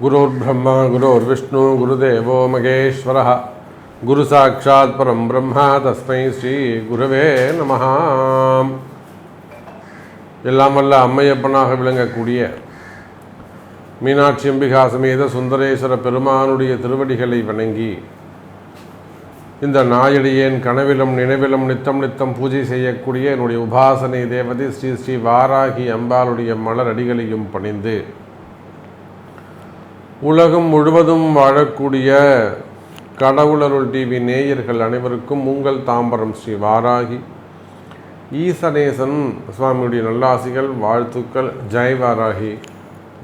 குரோர் பிரம்மா குரோர் விஷ்ணு குருதேவோ மகேஸ்வர குரு சாட்சாத் பரம் பிரம்மா தஸ்மை ஸ்ரீ குருவே நம எல்லாம் வல்ல அம்மையப்பனாக விளங்கக்கூடிய மீனாட்சி அம்பிகா சமேத சுந்தரேஸ்வர பெருமானுடைய திருவடிகளை வணங்கி இந்த நாயடியேன் கனவிலும் நினைவிலும் நித்தம் நித்தம் பூஜை செய்யக்கூடிய என்னுடைய உபாசனை தேவதை ஸ்ரீ ஸ்ரீ வாராகி அம்பாளுடைய மலர் அடிகளையும் பணிந்து உலகம் முழுவதும் வாழக்கூடிய கடவுளருள் டிவி நேயர்கள் அனைவருக்கும் உங்கள் தாம்பரம் ஸ்ரீ வாராகி. ஈசனேசன் சுவாமியுடைய நல்லாசிகள் வாழ்த்துக்கள். ஜெய் வாராகி.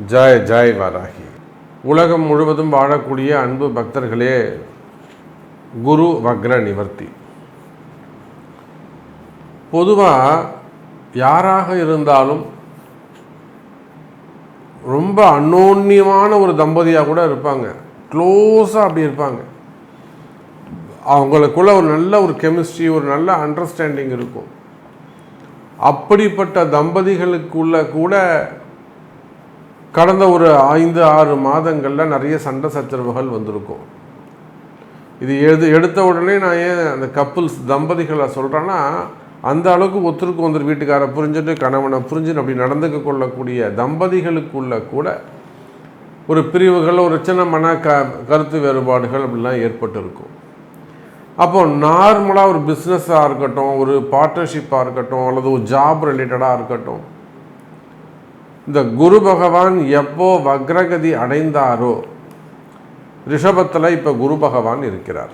ஜெய் ஜெய் வாராகி. உலகம் முழுவதும் வாழக்கூடிய அன்பு பக்தர்களே குரு வக்ர நிவர்த்தி. பொதுவாக யாராக இருந்தாலும் ரொம்ப அன்னோன்யமான ஒரு தம்பதியாக கூட இருப்பாங்க. க்ளோஸாக அப்படி இருப்பாங்க. அவங்களுக்குள்ள ஒரு நல்ல ஒரு கெமிஸ்ட்ரி ஒரு நல்ல அண்டர்ஸ்டாண்டிங் இருக்கும். அப்படிப்பட்ட தம்பதிகளுக்குள்ள கூட கடந்த ஒரு ஐந்து ஆறு மாதங்களில் நிறைய சண்டை சச்சரவுகள் வந்திருக்கும். இது எது எடுத்த உடனே நான் ஏன் அந்த கப்புல்ஸ் தம்பதிகளை சொல்கிறேன்னா அந்த அளவுக்கு ஒருத்தருக்கு ஒருத்தர் வீட்டுக்காரை புரிஞ்சுட்டு கணவனை புரிஞ்சுன்னு அப்படி நடந்துக்க கொள்ளக்கூடிய தம்பதிகளுக்குள்ள கூட ஒரு பிரிவுகள் ஒரு சின்ன மன க கருத்து வேறுபாடுகள் அப்படிலாம் ஏற்பட்டு இருக்கும் அப்போ நார்மலாக ஒரு பிஸ்னஸாக இருக்கட்டும் ஒரு பார்ட்னர்ஷிப்பாக இருக்கட்டும் அல்லது ஒரு ஜாப் ரிலேட்டடாக இருக்கட்டும் இந்த குரு பகவான் எப்போ வக்ரகதி அடைந்தாரோ ரிஷபத்தில் இப்போ குரு பகவான் இருக்கிறார்.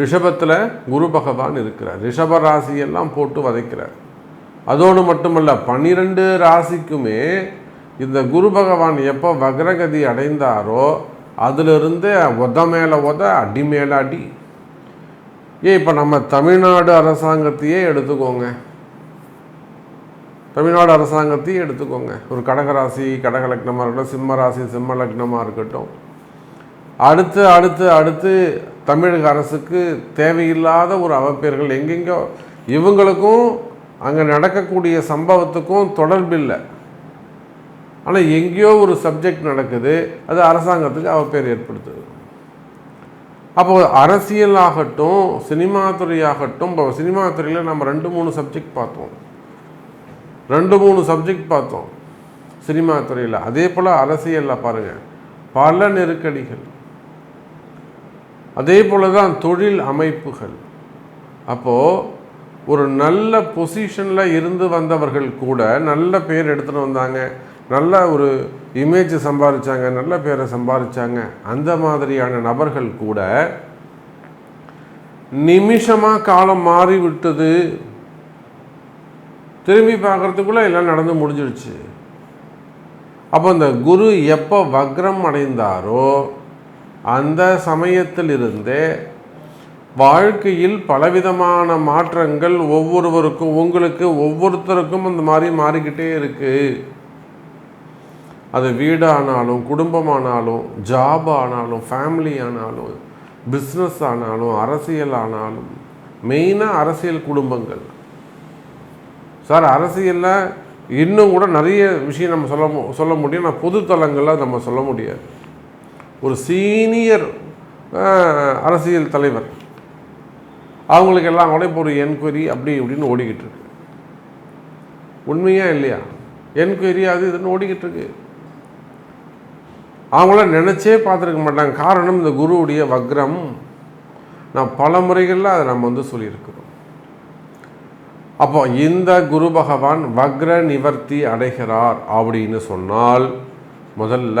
ரிஷபத்தில் குரு பகவான் இருக்கிறார். ரிஷப ராசியெல்லாம் போட்டு வதைக்கிறார். அதோடு மட்டுமல்ல பன்னிரெண்டு ராசிக்குமே இந்த குரு பகவான் எப்போ வக்ரகதி அடைந்தாரோ அதிலிருந்து உத மேலே உத அடி மேலே அடி. ஏ இப்போ நம்ம தமிழ்நாடு அரசாங்கத்தையே எடுத்துக்கோங்க. தமிழ்நாடு அரசாங்கத்தையும் எடுத்துக்கோங்க. ஒரு கடகராசி கடக லக்னமாக இருக்கட்டும் சிம்ம ராசி சிம்ம லக்னமாக இருக்கட்டும். அடுத்து அடுத்து அடுத்து தமிழக அரசுக்கு தேவையில்லாத ஒரு அவப்பேர்கள் எங்கெங்கோ இவங்களுக்கும் அங்கே நடக்கக்கூடிய சம்பவத்துக்கும் தொடர்பில்லை ஆனால் எங்கேயோ ஒரு சப்ஜெக்ட் நடக்குது அது அரசாங்கத்துக்கு அவப்பேர் ஏற்படுத்துது. அப்போ அரசியல் ஆகட்டும் சினிமா துறையாகட்டும் இப்போ சினிமா துறையில் நம்ம ரெண்டு மூணு சப்ஜெக்ட் பார்த்தோம். ரெண்டு மூணு சப்ஜெக்ட் பார்த்தோம். சினிமா துறையில். அதே போல் அரசியலில் பாருங்கள் பல நெருக்கடிகள். அதே போல தான் தொழில் அமைப்புகள். அப்போது ஒரு நல்ல பொசிஷனில் இருந்து வந்தவர்கள் கூட நல்ல பேர் எடுத்துகிட்டு வந்தாங்க. நல்ல ஒரு இமேஜ் சம்பாதிச்சாங்க நல்ல பேரை சம்பாதிச்சாங்க அந்த மாதிரியான நபர்கள் கூட நிமிஷமாக காலம் மாறிவிட்டது. திரும்பி பார்க்குறதுக்குள்ளே எல்லாம் நடந்து முடிஞ்சிடுச்சு அப்போ இந்த குரு எப்போ வக்ரம் அடைந்தாரோ அந்த சமயத்திலிருந்தே வாழ்க்கையில் பலவிதமான மாற்றங்கள் ஒவ்வொருவருக்கும் உங்களுக்கு ஒவ்வொருத்தருக்கும் அந்த மாதிரி மாறிக்கிட்டே இருக்குது அது வீடானாலும் குடும்பமானாலும் ஜாப் ஆனாலும் ஃபேமிலி ஆனாலும் பிஸ்னஸ் ஆனாலும் அரசியல் ஆனாலும் மெயினாக அரசியல் குடும்பங்கள். சார் அரசியலில் இன்னும் கூட நிறைய விஷயம் நம்ம சொல்ல சொல்ல முடியும். நான் பொதுத்தலங்களில் நம்ம சொல்ல முடியாது. ஒரு சீனியர் அரசியல் தலைவர். அவங்களுக்கு எல்லாம் கூட இப்போ ஒரு என்கொயரி அப்படி இப்படின்னு ஓடிக்கிட்டு இருக்கு. உண்மையா இல்லையா? என்கொயரி அது இதுன்னு ஓடிக்கிட்டு இருக்கு. அவங்களாம் நினச்சே பார்த்துருக்க மாட்டாங்க. காரணம் இந்த குருவுடைய வக்ரம். நான் பல முறைகளில் அதை நம்ம வந்து சொல்லியிருக்கிறோம். அப்போ இந்த குரு பகவான் வக்ர நிவர்த்தி அடைகிறார் அப்படின்னு சொன்னால் முதல்ல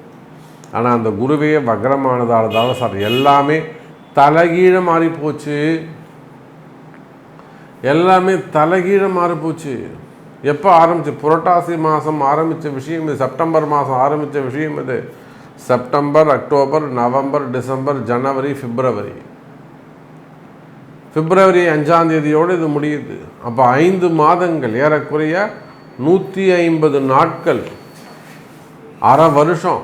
ஆனால் அந்த குருவே வக்ரமானதால் தான் சார் எல்லாமே தலைகீழ மாறி போச்சு. எல்லாமே தலைகீழ மாறி போச்சு. எப்போ ஆரம்பிச்சு? புரட்டாசி மாதம் ஆரம்பித்த விஷயம் இது செப்டம்பர் மாதம் ஆரம்பித்த விஷயம் இது. செப்டம்பர் அக்டோபர் நவம்பர் டிசம்பர் ஜனவரி பிப்ரவரி. பிப்ரவரி அஞ்சாம் தேதியோடு இது முடியுது. அப்போ ஐந்து மாதங்கள் ஏறக்குறைய நூற்றி ஐம்பது நாட்கள் அரை வருஷம்.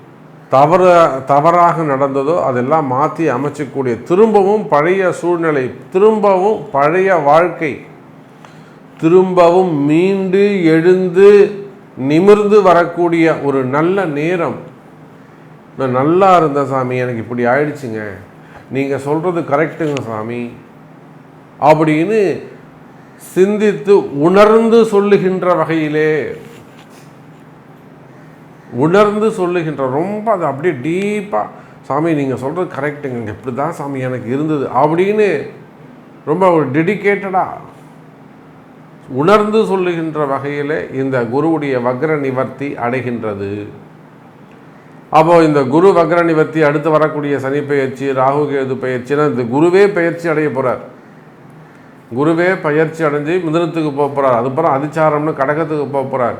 தவற தவறாக நடந்ததோ அதெல்லாம் மாற்றி அமைச்சக்கூடிய திரும்பவும் பழைய சூழ்நிலை திரும்பவும் பழைய வாழ்க்கை திரும்பவும் மீண்டு எழுந்து நிமிர்ந்து வரக்கூடிய ஒரு நல்ல நேரம். நான் நல்லா இருந்தேன் சாமி எனக்கு இப்படி ஆயிடுச்சுங்க. நீங்கள் சொல்கிறது கரெக்டுங்க சாமி. அப்படின்னு சிந்தித்து உணர்ந்து சொல்லுகின்ற வகையிலே உணர்ந்து சொல்லுகின்ற ரொம்ப அது அப்படியே டீப்பாக சாமி நீங்கள் சொல்கிறது கரெக்டுங்க இப்படி தான் சாமி எனக்கு இருந்தது அப்படின்னு ரொம்ப ஒரு டெடிக்கேட்டடாக உணர்ந்து சொல்லுகின்ற வகையில் இந்த குருவுடைய வக்ர நிவர்த்தி அடைகின்றது. அப்போது இந்த குரு வக்ர நிவர்த்தி அடுத்து வரக்கூடிய சனி பயிற்சி ராகு கேது பயிற்சினா இந்த குருவே பயிற்சி அடைய போகிறார் குருவே பயிற்சி அடைஞ்சு மிதனத்துக்கு போக போகிறார் அதுக்கப்புறம் அதிச்சாரம்னு கடகத்துக்கு போக போகிறார்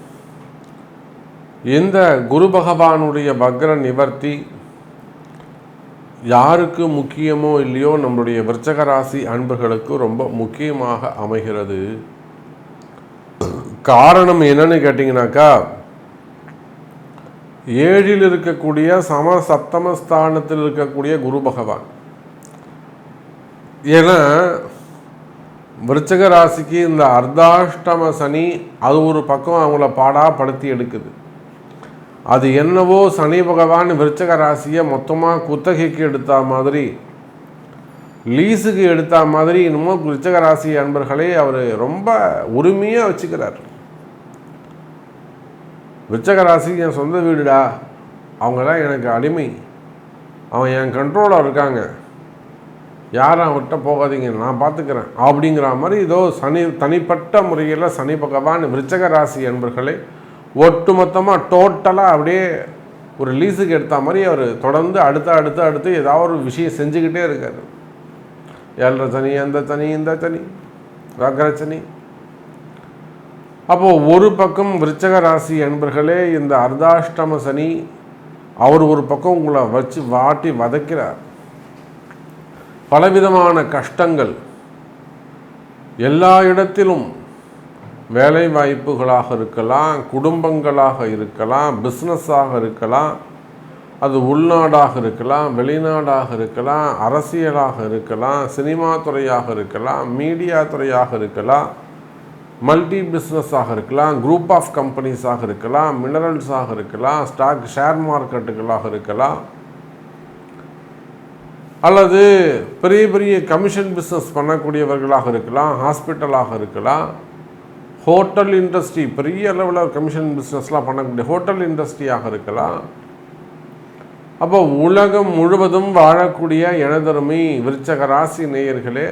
இந்த குரு பகவானுடைய வக்ர நிவர்த்தி யாருக்கு முக்கியமோ இல்லையோ நம்மளுடைய விருச்சக ராசி அன்பர்களுக்கு ரொம்ப முக்கியமாக அமைகிறது. காரணம் என்னன்னு கேட்டிங்கனாக்கா ஏழில் இருக்கக்கூடிய சம சப்தமஸ்தானத்தில் இருக்கக்கூடிய குரு பகவான். ஏன்னா விருச்சக ராசிக்கு இந்த அர்த்தாஷ்டம சனி அது ஒரு பக்கம் அவங்கள பாடாப்படுத்தி எடுக்குது. அது என்னவோ சனி பகவான் விருச்சக ராசியை மொத்தமாக குத்தகைக்கு எடுத்த மாதிரி லீஸுக்கு எடுத்த மாதிரி இன்னமும் விருச்சக ராசி அன்பர்களே அவர் ரொம்ப உரிமையாக வச்சுக்கிறார். விருச்சக ராசி என் சொந்த வீடுடா அவங்கெல்லாம் எனக்கு அடிமை. அவன் என் கண்ட்ரோலில் இருக்காங்க. யாரும் அவர்கிட்ட போகாதீங்க நான் பார்த்துக்கிறேன் அப்படிங்கிற மாதிரி ஏதோ சனி தனிப்பட்ட முறையில் சனி பகவான் விருச்சக ராசி ஒட்டுமொத்தமாக டோட்டலாக அப்படியே ஒரு லீஸுக்கு எடுத்த மாதிரி அவர் தொடர்ந்து அடுத்து அடுத்து அடுத்து ஏதாவது ஒரு விஷயம் செஞ்சுக்கிட்டே இருக்கார். ஏழரை சனி அந்த சனி இந்த சனி வக்கர சனி. அப்போது ஒரு பக்கம் விருச்சக ராசி என்பர்களே இந்த அர்த்தாஷ்டம சனி அவர் ஒரு பக்கம் உங்களை வச்சு வாட்டி வதைக்கிறார். பலவிதமான கஷ்டங்கள் எல்லா இடத்திலும் வேலை வாய்ப்புகளாக இருக்கலாம் குடும்பங்களாக இருக்கலாம் பிஸ்னஸாக இருக்கலாம் அது உள்நாடாக இருக்கலாம் வெளிநாடாக இருக்கலாம் அரசியலாக இருக்கலாம் சினிமா துறையாக இருக்கலாம் மீடியா துறையாக இருக்கலாம் மல்டி பிஸ்னஸாக இருக்கலாம் குரூப் ஆஃப் கம்பெனிஸாக இருக்கலாம் மினரல்ஸாக இருக்கலாம் ஸ்டாக் ஷேர் மார்க்கெட்டுகளாக இருக்கலாம். அல்லது பெரிய பெரிய கமிஷன் பிஸ்னஸ் பண்ணக்கூடியவர்களாக இருக்கலாம் ஹாஸ்பிட்டலாக இருக்கலாம். ஹோட்டல் இண்டஸ்ட்ரி பெரிய அளவில் கமிஷன் பிஸ்னஸ்லாம் பண்ணக்கூடிய ஹோட்டல் இண்டஸ்ட்ரியாக இருக்கலாம். அப்போ உலகம் முழுவதும் வாழக்கூடிய எனதருமை விருச்சக ராசி நேயர்களே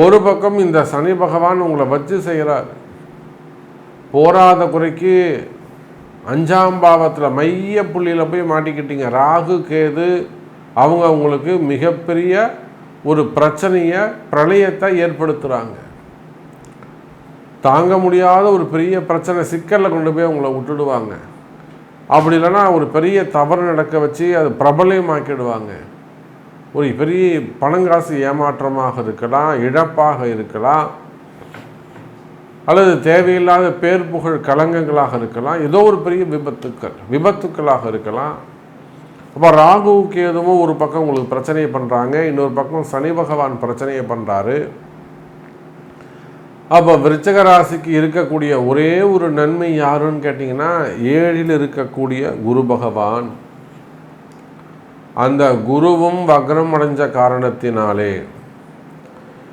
ஒரு பக்கம் இந்த சனி பகவான் உங்களை வச்சு செய்கிறார் போராத குறைக்கு அஞ்சாம் பாவத்தில் மைய புள்ளியில் போய் மாட்டிக்கிட்டீங்க. ராகு கேது அவங்க உங்களுக்கு மிகப்பெரிய ஒரு பிரச்சனையை பிரளயத்தை ஏற்படுத்துகிறாங்க தாங்க முடியாத ஒரு பெரிய பிரச்சனை சிக்கலில் கொண்டு போய் அவங்கள விட்டுடுவாங்க. அப்படி இல்லைன்னா ஒரு பெரிய தவறு நடக்க வச்சு அது பிரபலமாக்கிடுவாங்க. ஒரு பெரிய பணங்காசு ஏமாற்றமாக இருக்கலாம் இழப்பாக இருக்கலாம் அல்லது தேவையில்லாத பேர் புகழ் கலங்கங்களாக இருக்கலாம் ஏதோ ஒரு பெரிய விபத்துக்கள் விபத்துக்களாக இருக்கலாம். அப்போ ராகுவுக்கு எதுவும் ஒரு பக்கம் உங்களுக்கு பிரச்சனையை பண்ணுறாங்க இன்னொரு பக்கம் சனி பகவான் பிரச்சனையை பண்ணுறாரு அப்போ விருச்சக ராசிக்கு இருக்கக்கூடிய ஒரே ஒரு நன்மை யாருன்னு கேட்டிங்கன்னா ஏழில் இருக்கக்கூடிய குரு பகவான். அந்த குருவும் வக்ரம் அடைஞ்ச காரணத்தினாலே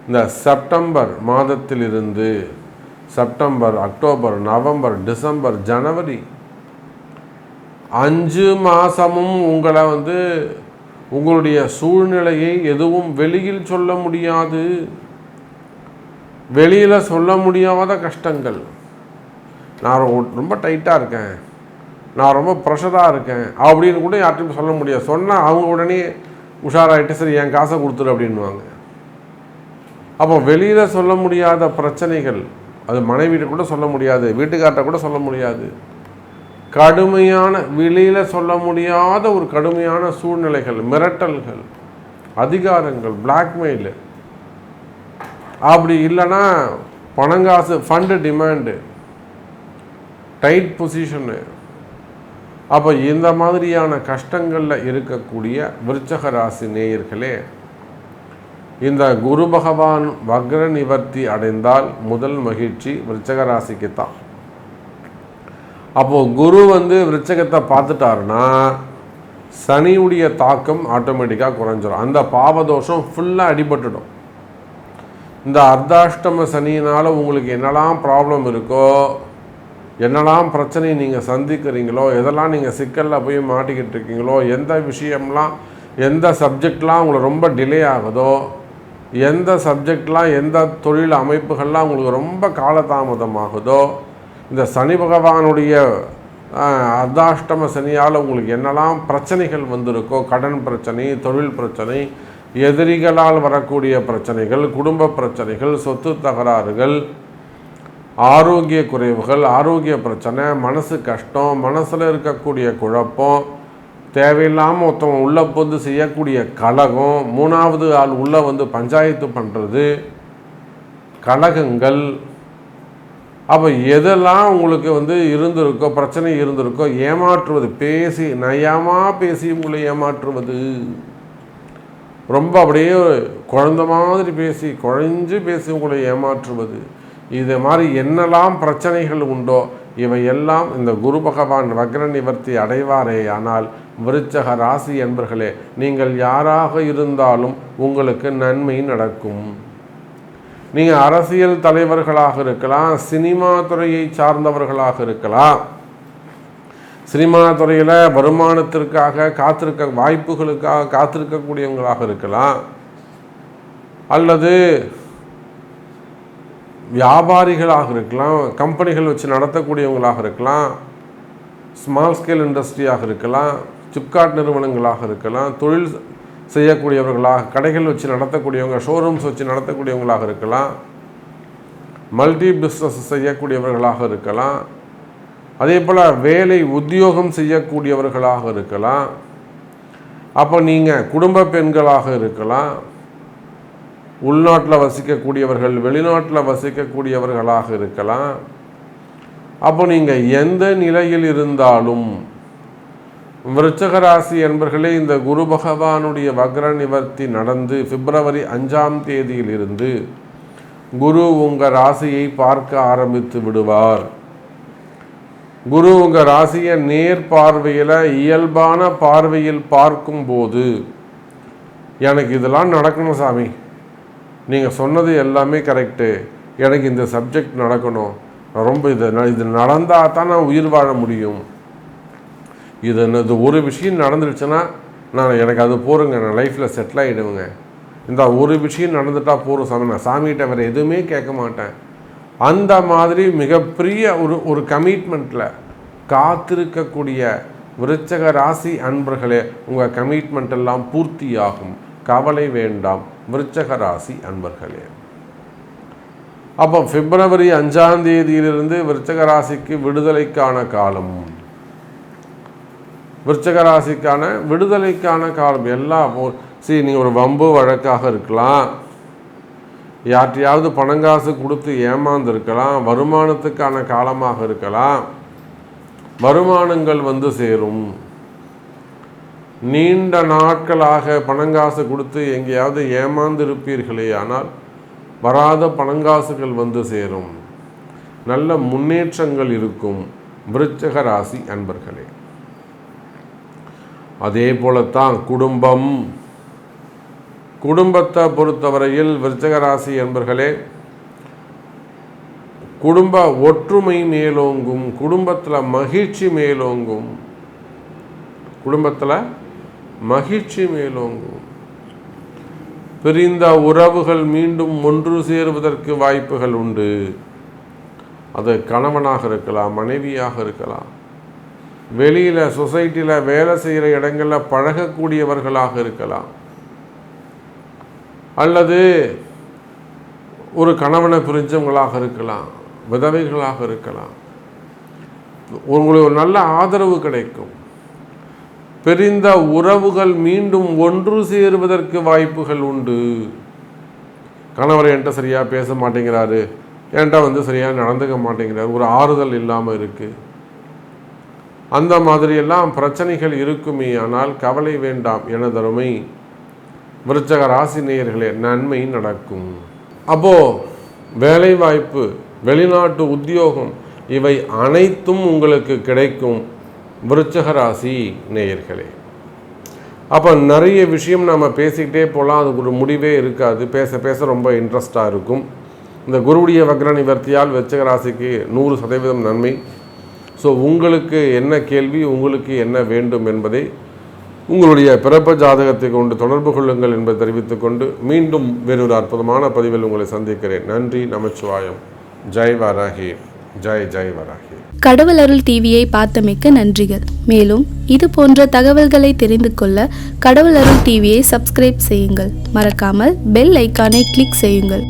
இந்த செப்டம்பர் மாதத்திலிருந்து செப்டம்பர் அக்டோபர் நவம்பர் டிசம்பர் ஜனவரி அஞ்சு மாதமும் உங்களை வந்து உங்களுடைய சூழ்நிலையை எதுவும் வெளியில் சொல்ல முடியாது. வெளியில் சொல்ல முடியாத கஷ்டங்கள். நான் ரொம்ப டைட்டாக இருக்கேன். நான் ரொம்ப ப்ரெஷராக இருக்கேன். அப்படின்னு கூட யார்ட்டையும் சொல்ல முடியாது. சொன்னால் அவங்க உடனே உஷாராயிட்டு சரி என் காசை கொடுத்துரு அப்படின்வாங்க அப்போ வெளியில் சொல்ல முடியாத பிரச்சனைகள் அது மனைவிட்ட கூட சொல்ல முடியாது வீட்டுக்கார்ட்ட கூட சொல்ல முடியாது. கடுமையான வெளியில் சொல்ல முடியாத ஒரு கடுமையான சூழ்நிலைகள் மிரட்டல்கள் அதிகாரங்கள் பிளாக்மெயிலு அப்படி இல்லைன்னா பணங்காசு ஃபண்டு டிமாண்டு டைட் பொசிஷனு அப்போ இந்த மாதிரியான கஷ்டங்களில் இருக்கக்கூடிய விருச்சக ராசி நேயர்களே இந்த குரு பகவான் வக்ர நிவர்த்தி அடைந்தால் முதல் மகிழ்ச்சி விருச்சக ராசிக்கு தான். அப்போது குரு வந்து விருச்சகத்தை பார்த்துட்டாருன்னா சனியுடைய தாக்கம் ஆட்டோமேட்டிக்காக குறைஞ்சிரும். அந்த பாவதோஷம் ஃபுல்லாக அடிபட்டுடும். இந்த அர்த்தாஷ்டம சனியினால் உங்களுக்கு என்னெல்லாம் ப்ராப்ளம் இருக்கோ என்னெல்லாம் பிரச்சனை நீங்கள் சந்திக்கிறீங்களோ எதெல்லாம் நீங்கள் சிக்கலில் போய் மாட்டிக்கிட்டு இருக்கீங்களோ எந்த விஷயம்லாம் எந்த சப்ஜெக்ட்லாம் உங்களுக்கு ரொம்ப டிலே ஆகுதோ எந்த சப்ஜெக்ட்லாம் எந்த தொழில் அமைப்புகள்லாம் உங்களுக்கு ரொம்ப காலதாமதமாகுதோ இந்த சனி பகவானுடைய அர்த்தாஷ்டம சனியால் உங்களுக்கு என்னெல்லாம் பிரச்சனைகள் வந்திருக்கோ கடன் பிரச்சனை தொழில் பிரச்சனை எதிரிகளால் வரக்கூடிய பிரச்சனைகள் குடும்ப பிரச்சனைகள் சொத்து தகராறுகள் ஆரோக்கிய குறைவுகள் ஆரோக்கிய பிரச்சனை மனசு கஷ்டம் மனசில் இருக்கக்கூடிய குழப்பம் தேவையில்லாமல் ஒருத்தவங்க உள்ளே வந்து செய்யக்கூடிய கழகம் மூணாவது ஆள் உள்ளே வந்து பஞ்சாயத்து பண்ணுறது கழகங்கள் அப்போ எதெல்லாம் உங்களுக்கு வந்து இருந்திருக்கோ பிரச்சனை இருந்திருக்கோ ஏமாற்றுவது பேசி நயமாக பேசி உங்களை ஏமாற்றுவது? ரொம்ப அப்படியே குழந்த மாதிரி பேசி குழஞ்சு பேசி உங்களை ஏமாற்றுவது. இது மாதிரி என்னெல்லாம் பிரச்சனைகள் உண்டோ இவை எல்லாம் இந்த குரு பகவான் வக்ர நிவர்த்தி அடைவாரே ஆனால் விருச்சக ராசி என்பர்களே நீங்கள் யாராக இருந்தாலும் உங்களுக்கு நன்மை நடக்கும். நீங்கள் அரசியல் தலைவர்களாக இருக்கலாம் சினிமா துறையை சார்ந்தவர்களாக இருக்கலாம். சினிமா துறையில் வருமானத்திற்காக காத்திருக்க வாய்ப்புகளுக்காக காத்திருக்கக்கூடியவங்களாக இருக்கலாம். அல்லது வியாபாரிகளாக இருக்கலாம் கம்பெனிகள் வச்சு நடத்தக்கூடியவங்களாக இருக்கலாம் ஸ்மால் ஸ்கேல் இண்டஸ்ட்ரியாக இருக்கலாம் சிப்காட் நிறுவனங்களாக இருக்கலாம் தொழில் செய்யக்கூடியவர்களாக கடைகள் வச்சு நடத்தக்கூடியவங்க ஷோரூம்ஸ் வச்சு நடத்தக்கூடியவங்களாக இருக்கலாம் மல்டி பிஸ்னஸ் செய்யக்கூடியவர்களாக இருக்கலாம். அதே போல் வேலை உத்தியோகம் செய்யக்கூடியவர்களாக இருக்கலாம். அப்போ நீங்கள் குடும்ப பெண்களாக இருக்கலாம். உள்நாட்டில் வசிக்கக்கூடியவர்கள் வெளிநாட்டில் வசிக்கக்கூடியவர்களாக இருக்கலாம். அப்போ நீங்கள் எந்த நிலையில் இருந்தாலும் விருச்சகராசி என்பர்களே இந்த குரு பகவானுடைய வக்ர நிவர்த்தி நடந்து பிப்ரவரி அஞ்சாம் தேதியில் இருந்து குரு உங்கள் ராசியை பார்க்க ஆரம்பித்து விடுவார். குரு உங்கள் ராசியை நேர் பார்வையில் இயல்பான பார்வையில் பார்க்கும்போது எனக்கு இதெல்லாம் நடக்கணும் சாமி. நீங்கள் சொன்னது எல்லாமே கரெக்டு எனக்கு இந்த சப்ஜெக்ட் நடக்கணும். ரொம்ப இது ந- இது நடந்தால் தான் நான் உயிர் வாழ முடியும். இது இது ஒரு விஷயம் நடந்துருச்சுன்னா நான் எனக்கு அது போருங்க நான் லைஃப்பில் செட்டில் ஆகிடுவேங்க இந்த ஒரு விஷயம் நடந்துட்டா போகிறோம் சாமி. நான் சாமிகிட்ட வேறு எதுவுமே கேட்க மாட்டேன். அந்த மாதிரி மிகப்பெரிய ஒரு ஒரு கமிட்மெண்ட்டில் காத்திருக்கக்கூடிய விருச்சக ராசி அன்பர்களே உங்கள் கமிட்மெண்ட் எல்லாம் பூர்த்தியாகும். கவலை வேண்டாம் விருச்சக ராசி அன்பர்களே. அப்போ பிப்ரவரி அஞ்சாம் தேதியிலிருந்து விருச்சக ராசிக்கு விடுதலைக்கான காலம். விருச்சக ராசிக்கான விடுதலைக்கான காலம். எல்லாம் சரி நீங்கள் ஒரு வம்பு வழக்காக இருக்கலாம். யார்ட்டையாவது பணங்காசு கொடுத்து ஏமாந்துருக்கலாம் வருமானத்துக்கான காலமாக இருக்கலாம். வருமானங்கள் வந்து சேரும். நீண்ட நாட்களாக பணங்காசு கொடுத்து எங்கேயாவது ஏமாந்திருப்பீர்களே ஆனால் வராத பணங்காசுகள் வந்து சேரும். நல்ல முன்னேற்றங்கள் இருக்கும். விருச்சக ராசி அன்பர்களே. அதே போலத்தான் குடும்பம். குடும்பத்தை பொறுத்தவரையில் விருச்சகராசி என்பர்களே குடும்ப ஒற்றுமை மேலோங்கும் குடும்பத்தில் மகிழ்ச்சி மேலோங்கும் குடும்பத்தில் மகிழ்ச்சி மேலோங்கும். பிரிந்த உறவுகள் மீண்டும் ஒன்று சேருவதற்கு வாய்ப்புகள் உண்டு. அது கணவனாக இருக்கலாம் மனைவியாக இருக்கலாம். வெளியில் சொசைட்டியில் வேலை செய்கிற இடங்களில் பழகக்கூடியவர்களாக இருக்கலாம். அல்லது ஒரு கணவனை பிரிஞ்சவங்களாக இருக்கலாம் விதவைகளாக இருக்கலாம். உங்களுக்கு ஒரு நல்ல ஆதரவு கிடைக்கும். பிரிந்த உறவுகள் மீண்டும் ஒன்று சேருவதற்கு வாய்ப்புகள் உண்டு. கணவர் என்கிட்ட சரியாக பேச மாட்டேங்கிறாரு. என்கிட்ட வந்து சரியாக நடந்துக்க மாட்டேங்கிறாரு. ஒரு ஆறுதல் இல்லாமல் இருக்குது அந்த மாதிரியெல்லாம் பிரச்சனைகள் இருக்குமே ஆனால் கவலை வேண்டாம் எனதருமை. விருச்சக ராசி நேயர்களே நன்மை நடக்கும். அப்போ வேலைவாய்ப்பு வெளிநாட்டு உத்தியோகம் இவை அனைத்தும் உங்களுக்கு கிடைக்கும் விருச்சக ராசி நேயர்களே. அப்போ நிறைய விஷயம் நம்ம பேசிக்கிட்டே போகலாம் அதுக்கு ஒரு முடிவே இருக்காது. பேச பேச ரொம்ப இன்ட்ரெஸ்டாக இருக்கும். இந்த குருவுடைய வக்ர நிவர்த்தியால் விருச்சக ராசிக்கு நூறு சதவீதம் நன்மை. ஸோ உங்களுக்கு என்ன கேள்வி உங்களுக்கு என்ன வேண்டும் என்பதை உங்களுடைய பிறப்ப ஜாதகத்தை கொண்டு தொடர்பு கொள்ளுங்கள் என்பதை தெரிவித்துக் கொண்டு மீண்டும் வேறொரு அற்புதமான பதிவில் உங்களை சந்திக்கிறேன். நன்றி நமச்சிவாயம். ஜெய் வராகி. ஜெய் ஜெய் வராகி. கடவுள் அருள் டிவியை பார்த்தமைக்க நன்றிகள். மேலும் இது போன்ற தகவல்களை தெரிந்து கொள்ள கடவுள் அருள் டிவியை சப்ஸ்கிரைப் செய்யுங்கள். மறக்காமல் பெல் ஐக்கானை கிளிக் செய்யுங்கள்.